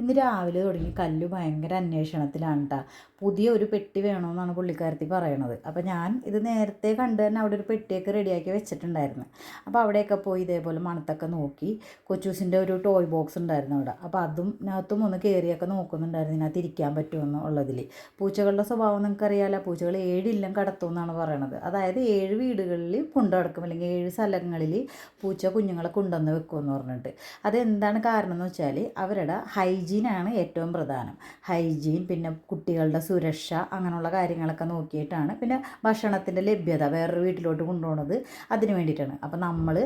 ഇന്ന് രാവിലെ തുടങ്ങി. കല്ല് ഭയങ്കര അന്വേഷണത്തിലാണ് കേട്ടോ പുതിയ ഒരു പെട്ടി വേണമെന്നാണ് പുള്ളിക്കാരത്തി പറയണത്. അപ്പോൾ ഞാൻ ഇത് നേരത്തെ കണ്ട് തന്നെ അവിടെ ഒരു പെട്ടിയൊക്കെ റെഡിയാക്കി വെച്ചിട്ടുണ്ടായിരുന്നു. അപ്പോൾ അവിടെയൊക്കെ പോയി ഇതേപോലെ മണത്തൊക്കെ നോക്കി. കൊച്ചൂസിന്റെ ഒരു ടോയ് ബോക്സ് ഉണ്ടായിരുന്നു അവിടെ. അപ്പോൾ അതും അതിനകത്തും ഒന്ന് കയറിയൊക്കെ നോക്കുന്നുണ്ടായിരുന്നു ഇതിനകത്ത് ഇരിക്കാൻ പറ്റുമെന്ന് ഉള്ളതിൽ പൂച്ചകളുടെ സ്വഭാവം നിങ്ങൾക്ക് നിങ്ങൾക്കറിയാലോ? പൂച്ചകൾ ഏഴില്ലം കടത്തുമെന്നാണ് പറയണത്. അതായത് ഏഴ് വീടുകളിൽ കൊണ്ടുനടക്കും അല്ലെങ്കിൽ ഏഴ് സ്ഥലങ്ങളിൽ പൂച്ച കുഞ്ഞുങ്ങളെ കൊണ്ടുവന്ന് വെക്കുമെന്ന് പറഞ്ഞിട്ട്. അതെന്താണ് കാരണം എന്ന് വെച്ചാൽ അവരുടെ ഹൈജീനാണ് ഏറ്റവും പ്രധാനം. ഹൈജീൻ പിന്നെ കുട്ടികളുടെ സുരക്ഷ അങ്ങനെയുള്ള കാര്യങ്ങളൊക്കെ നോക്കിയിട്ടാണ് പിന്നെ ഭക്ഷണത്തിന്റെ ലഭ്യത വേറൊരു വീട്ടിലോട്ട് കൊണ്ടുപോകുന്നത് അതിന് വേണ്ടിയിട്ടാണ്. അപ്പോൾ നമ്മൾ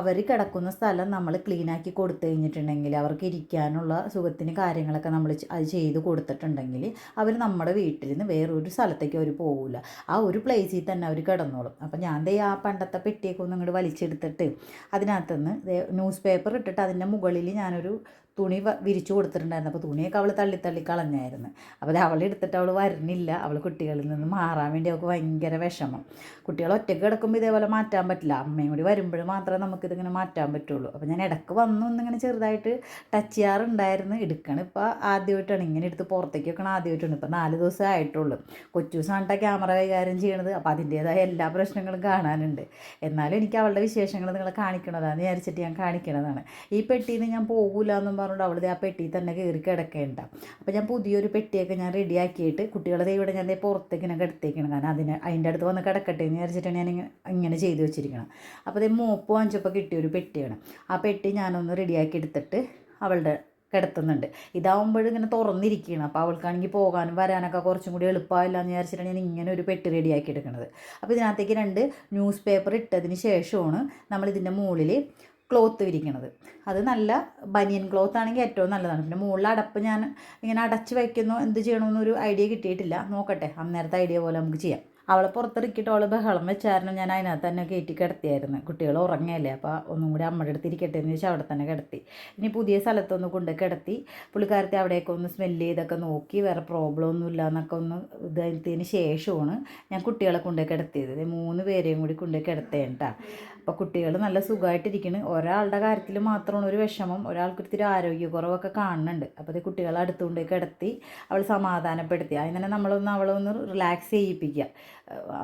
അവർ കിടക്കുന്ന സ്ഥലം നമ്മൾ ക്ലീനാക്കി കൊടുത്തു കഴിഞ്ഞിട്ടുണ്ടെങ്കിൽ അവർക്ക് ഇരിക്കാനുള്ള സുഖത്തിന് കാര്യങ്ങളൊക്കെ നമ്മൾ അത് ചെയ്ത് കൊടുത്തിട്ടുണ്ടെങ്കിൽ അവർ നമ്മുടെ വീട്ടിൽ നിന്ന് വേറൊരു സ്ഥലത്തേക്ക് അവർ പോകില്ല ആ ഒരു പ്ലേസിൽ തന്നെ അവർ കിടന്നോളും. അപ്പോൾ ഞാൻ ദേ ആ പണ്ടത്തെ പെട്ടിയൊക്കെ ഒന്ന് ഇങ്ങോട്ട് വലിച്ചെടുത്തിട്ട് അതിനകത്തുനിന്ന് ന്യൂസ് പേപ്പർ ഇട്ടിട്ട് അതിന്റെ മുകളിൽ ഞാനൊരു തുണി വിരിച്ചു കൊടുത്തിട്ടുണ്ടായിരുന്നു. അപ്പോൾ തുണിയൊക്കെ അവൾ തള്ളി തള്ളി കളഞ്ഞായിരുന്നു. അപ്പോൾ അവൾ എടുത്തിട്ട് അവൾ വരുന്നില്ല അവൾ കുട്ടികളിൽ നിന്ന് മാറാൻ വേണ്ടി അവൾക്ക് ഭയങ്കര വിഷമം. കുട്ടികൾ ഒറ്റയ്ക്ക് കിടക്കുമ്പോൾ ഇതേപോലെ മാറ്റാൻ പറ്റില്ല. അമ്മയും കൂടി വരുമ്പോൾ മാത്രമേ നമുക്കിതിങ്ങനെ മാറ്റാൻ പറ്റുള്ളൂ. അപ്പോൾ ഞാൻ ഇടയ്ക്ക് വന്നു ഒന്നിങ്ങനെ ചെറുതായിട്ട് ടച്ച് ചെയ്യാറുണ്ടായിരുന്നു. എടുക്കണം ഇപ്പോൾ ആദ്യമായിട്ടാണ്. ഇങ്ങനെ എടുത്ത് പുറത്തേക്ക് വെക്കണം ആദ്യമായിട്ടാണ്. ഇപ്പോൾ നാല് ദിവസം ആയിട്ടുള്ളൂ. കൊച്ചു സാണ്ട ക്യാമറ കൈകാര്യം ചെയ്യണത്. അപ്പോൾ അതിന്റേതായ എല്ലാ പ്രശ്നങ്ങളും കാണാനുണ്ട്. എന്നാലും എനിക്ക് അവളുടെ വിശേഷങ്ങൾ നിങ്ങളെ കാണിക്കണതാണ് വിചാരിച്ചിട്ട് ഞാൻ കാണിക്കണതാണ്. ഈ പെട്ടിയിൽ നിന്ന് ഞാൻ പോകില്ല എന്നും പറഞ്ഞുകൊണ്ട് അവളത് ആ പെട്ടി തന്നെ കയറി കിടക്കേണ്ട. അപ്പോൾ ഞാൻ പുതിയൊരു പെട്ടിയൊക്കെ ഞാൻ റെഡിയാക്കിയിട്ട് കുട്ടികളെ ഇവിടെ ഞാൻ പുറത്തേക്ക് ഇങ്ങനെ കിടത്തേക്കണം. കാരണം അതിന് അതിന്റെ അടുത്ത് വന്ന് കിടക്കട്ടെ എന്ന് വിചാരിച്ചിട്ടാണ് ഞാൻ ഇങ്ങനെ ചെയ്ത് വെച്ചിരിക്കണം അപ്പോൾ അതേ മോപ്പ് വാങ്ങിച്ചപ്പോൾ കിട്ടിയൊരു പെട്ടിയാണ്. ആ പെട്ടി ഞാനൊന്ന് റെഡിയാക്കി എടുത്തിട്ട് അവളുടെ കിടത്തുന്നുണ്ട്. ഇതാവുമ്പോൾ ഇങ്ങനെ തുറന്നിരിക്കുകയാണ് അപ്പോൾ അവൾക്കാണെങ്കിൽ പോകാനും വരാനൊക്കെ കുറച്ചും കൂടി എളുപ്പമായില്ല എന്ന് വിചാരിച്ചിട്ടാണ് ഞാൻ ഇങ്ങനെ ഒരു പെട്ടി റെഡിയാക്കി എടുക്കുന്നത് അപ്പോൾ ഇതിനകത്തേക്ക് രണ്ട് ന്യൂസ് പേപ്പർ ഇട്ടതിന് ശേഷമാണ് നമ്മൾ ഇതിന്റെ മുകളിൽ ക്ലോത്ത് വിരിക്കണത്. അത് നല്ല ബനിയൻ ക്ലോത്ത് ആണെങ്കിൽ ഏറ്റവും നല്ലതാണ്. പിന്നെ മുകളിൽ അടപ്പ് ഞാൻ ഇങ്ങനെ അടച്ച് വയ്ക്കുന്നു എന്ത് ചെയ്യണമെന്നൊരു ഐഡിയ കിട്ടിയിട്ടില്ല. നോക്കട്ടെ അന്നേരത്തെ ഐഡിയ പോലെ നമുക്ക് ചെയ്യാം. അവളെ പുറത്തിറക്കിയിട്ട് അവൾ ബഹളം വെച്ചായിരുന്നു ഞാൻ അതിനകത്ത് തന്നെ കയറ്റി കിടത്തിയായിരുന്നു. കുട്ടികൾ ഉറങ്ങിയല്ലേ അപ്പോൾ ഒന്നും കൂടി അമ്മയുടെ അടുത്ത് ഇരിക്കട്ടെ എന്ന് വെച്ചാൽ അവിടെ തന്നെ കിടത്തി. ഇനി പുതിയ സ്ഥലത്തൊന്ന് കൊണ്ട് കിടത്തി പുള്ളിക്കാരത്തെ അവിടെയൊക്കെ ഒന്ന് സ്മെല്ല് ചെയ്തൊക്കെ നോക്കി വേറെ പ്രോബ്ലം ഒന്നും ഇല്ല എന്നൊക്കെ ഒന്ന് ഇതായതിന് ശേഷമാണ് ഞാൻ കുട്ടികളെ കൊണ്ടുപോയി കിടത്തിയത്. മൂന്ന് പേരെയും കൂടി കൊണ്ടുപോയി കിടത്തേണ്ട. അപ്പോൾ കുട്ടികൾ നല്ല സുഖമായിട്ടിരിക്കുന്നു ഒരാളുടെ കാര്യത്തിൽ മാത്രമാണ് ഒരു വിഷമം. ഒരാൾക്ക് ഇത്തിരി ആരോഗ്യക്കുറവൊക്കെ കാണുന്നുണ്ട് അപ്പോൾ അത് കുട്ടികളെ അടുത്തുകൊണ്ട് കിടത്തി അവൾ സമാധാനപ്പെടുത്തി. അതിന് തന്നെ നമ്മളൊന്ന് ഒന്ന് റിലാക്സ് ചെയ്യിപ്പിക്കുക.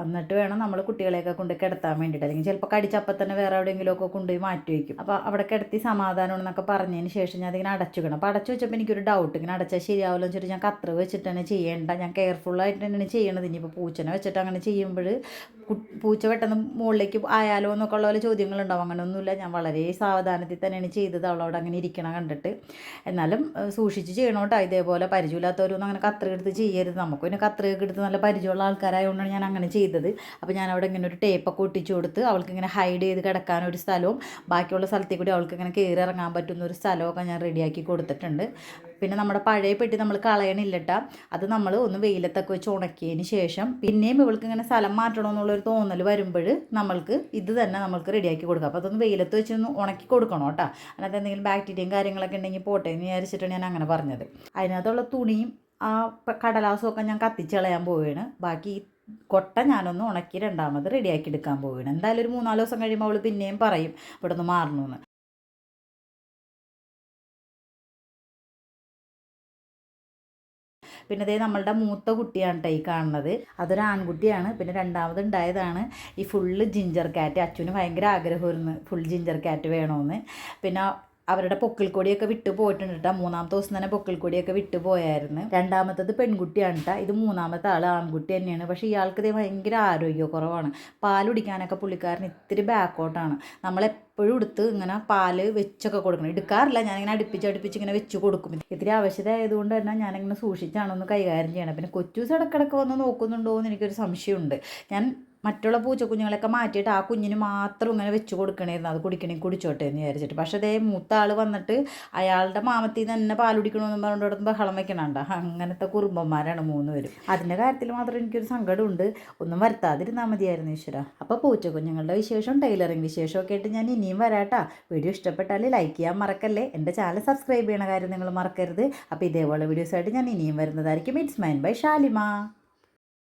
എന്നിട്ട് വേണം നമ്മൾ കുട്ടികളെയൊക്കെ കൊണ്ട് കിടത്താൻ വേണ്ടിയിട്ട്. അല്ലെങ്കിൽ ചിലപ്പോൾ കടിച്ചപ്പം തന്നെ വേറെ എവിടെയെങ്കിലുമൊക്കെ കൊണ്ടുപോയി മാറ്റി വയ്ക്കും. അപ്പോൾ അവിടെ കിടത്തി സമാധാനമാണെന്നൊക്കെ പറഞ്ഞതിന് ശേഷം ഞാൻ അതിങ്ങനെ അടച്ചു വെക്കണം അപ്പോൾ അടച്ചു വെച്ചപ്പോൾ എനിക്കൊരു ഡൗട്ട് ഇങ്ങനെ അടച്ചാൽ ശരിയാവില്ല വെച്ചിട്ട് ഞാൻ കത്ര വെച്ചിട്ട് തന്നെ ചെയ്യേണ്ട ഞാൻ കെയർഫുള്ളായിട്ട് തന്നെയാണ് ചെയ്യണത്. ഇനിയിപ്പോൾ പൂച്ചനെ വെച്ചിട്ട് അങ്ങനെ ചെയ്യുമ്പോൾ പൂച്ച പെട്ടെന്ന് മുകളിലേക്ക് ആയാലോ എന്നൊക്കെ ഉള്ള പോലെ ചോദ്യങ്ങളുണ്ടാവും. അങ്ങനെയൊന്നുമില്ല ഞാൻ വളരെ സാവധാനത്തിൽ തന്നെയാണ് ചെയ്തത്. അവളോട് അങ്ങനെ ഇരിക്കണം കണ്ടിട്ട്. എന്നാലും സൂക്ഷിച്ച് ചെയ്യണം ഇതേപോലെ പരിചയമില്ലാത്തവരൊന്നും അങ്ങനെ കത്രിക എടുത്ത് ചെയ്യരുത്. നമുക്ക് പിന്നെ കത്രിക എടുത്ത് നല്ല പരിചയമുള്ള ആൾക്കാരായതുകൊണ്ടാണ് ഞാൻ അങ്ങനെ ചെയ്തത്. അപ്പോൾ ഞാൻ അവിടെ ഇങ്ങനെ ഒരു ടേപ്പൊക്കെ ഒട്ടിച്ചു കൊടുത്ത് അവൾക്ക് ഇങ്ങനെ ഹൈഡ് ചെയ്ത് കിടക്കാൻ ഒരു സ്ഥലവും ബാക്കിയുള്ള സ്ഥലത്തേക്ക് കൂടി അവൾക്ക് ഇങ്ങനെ കയറി ഇറങ്ങാൻ പറ്റുന്ന ഒരു സ്ഥലമൊക്കെ ഞാൻ റെഡിയാക്കി കൊടുത്തിട്ടുണ്ട്. പിന്നെ നമ്മുടെ പഴയ പെട്ടി നമ്മൾ കളയണില്ലട്ട. അത് നമ്മൾ ഒന്ന് വെയിലത്തൊക്കെ വെച്ച് ഉണക്കിയതിന് ശേഷം പിന്നെയും ഇവൾക്ക് ഇങ്ങനെ സ്ഥലം മാറ്റണം എന്നുള്ളൊരു തോന്നൽ വരുമ്പോൾ നമ്മൾക്ക് ഇത് തന്നെ നമ്മൾക്ക് റെഡിയാക്കി കൊടുക്കാം. അപ്പോൾ അതൊന്ന് വെയിലത്ത് വെച്ച് ഒന്ന് ഉണക്കി കൊടുക്കണം കേട്ടോ. അതിനകത്ത് എന്തെങ്കിലും ബാക്ടീരിയയും കാര്യങ്ങളൊക്കെ ഉണ്ടെങ്കിൽ പോട്ടെ എന്ന് വിചാരിച്ചിട്ടാണ് ഞാൻ അങ്ങനെ പറഞ്ഞത്. അതിനകത്തുള്ള തുണിയും ആ കടലാസും ഒക്കെ ഞാൻ കത്തിച്ചളയാൻ പോവുകയാണ്. ബാക്കി കൊട്ട ഞാനൊന്ന് ഉണക്കി രണ്ടാമത് റെഡിയാക്കി എടുക്കാൻ പോവുകയാണ്. എന്തായാലും ഒരു മൂന്നാൽ ദിവസം കഴിയുമ്പോൾ അവൾ പിന്നെയും പറയും ഇവിടെ നിന്ന് മാറണമെന്ന് പിന്നെ അതേ നമ്മളുടെ മൂത്ത കുട്ടിയാണ് കേട്ടോ ഈ കാണുന്നത്. അതൊരു ആൺകുട്ടിയാണ്. പിന്നെ രണ്ടാമത് ഉണ്ടായതാണ് ഈ ഫുള്ള് ജിഞ്ചർ കാറ്റ് അച്ഛന് ഭയങ്കര ആഗ്രഹമായിരുന്നു ഫുൾ ജിഞ്ചർ കാറ്റ് വേണമെന്ന് പിന്നെ അവരുടെ പൊക്കിൽ കൊടിയൊക്കെ വിട്ടു പോയിട്ടുണ്ട് കേട്ടോ മൂന്നാമത്തെ ദിവസം തന്നെ പൊക്കിൽ കൊടിയൊക്കെ വിട്ടു പോയായിരുന്നു. രണ്ടാമത്തത് പെൺകുട്ടിയാണ് കേട്ടോ ഇത് മൂന്നാമത്തെ ആൾ ആൺകുട്ടി തന്നെയാണ്. പക്ഷേ ഇയാൾക്ക് ഇതേ ഭയങ്കര ആരോഗ്യക്കുറവാണ്. പാൽ കുടിക്കാനൊക്കെ പുള്ളിക്കാരൻ ഇത്തിരി ബാക്കോട്ടാണ് നമ്മളെപ്പോഴും എടുത്ത് ഇങ്ങനെ പാൽ വെച്ചൊക്കെ കൊടുക്കണം. എടുക്കാറില്ല. ഞാനിങ്ങനെ അടുപ്പിച്ച് അടുപ്പിച്ച് ഇങ്ങനെ വെച്ച് കൊടുക്കും. ഇത്തിരി ആവശ്യത ആയതുകൊണ്ട് തന്നെ ഞാനിങ്ങനെ സൂക്ഷിച്ചാണ് ഒന്ന് കൈകാര്യം ചെയ്യണം പിന്നെ കൊച്ചൂസ് ഇടക്കിടക്ക് വന്ന് നോക്കുന്നുണ്ടോ എന്ന് എനിക്കൊരു സംശയമുണ്ട്. ഞാൻ മറ്റുള്ള പൂച്ചക്കുഞ്ഞുങ്ങളൊക്കെ മാറ്റിയിട്ട് ആ കുഞ്ഞിന് മാത്രം ഇങ്ങനെ വെച്ച് കൊടുക്കണമായിരുന്നു അത് കുടിക്കണേ കുടിച്ചോട്ടെ എന്ന് വിചാരിച്ചിട്ട്. പക്ഷേ അതേ മൂത്ത ആൾ വന്നിട്ട് അയാളുടെ മാമത്തിൽ നിന്ന് തന്നെ പാൽ കുടിക്കണമെന്ന് പറഞ്ഞുകൊണ്ട് ബഹളം വെക്കണണ്ട. അങ്ങനത്തെ കുറുമ്പന്മാരാണ് മൂന്ന് പേരും. അതിന്റെ കാര്യത്തിൽ മാത്രം എനിക്കൊരു സങ്കടമുണ്ട്. ഒന്നും വരുത്താതിരുന്നാൽ മതിയായിരുന്നു ഈശ്വര. അപ്പോൾ പൂച്ചക്കുഞ്ഞുങ്ങളുടെ വിശേഷം ടൈലറിങ് വിശേഷമൊക്കെ ആയിട്ട് ഞാൻ ഇനിയും വരാട്ടാ. വീഡിയോ ഇഷ്ടപ്പെട്ടാൽ ലൈക്ക് ചെയ്യാൻ മറക്കല്ലേ? എന്റെ ചാനൽ സബ്സ്ക്രൈബ് ചെയ്യണ കാര്യം നിങ്ങൾ മറക്കരുത്. അപ്പോൾ ഇതേപോലെ വീഡിയോസായിട്ട് ഞാൻ ഇനിയും വരുന്നതായിരിക്കും. It's mine by Shalimar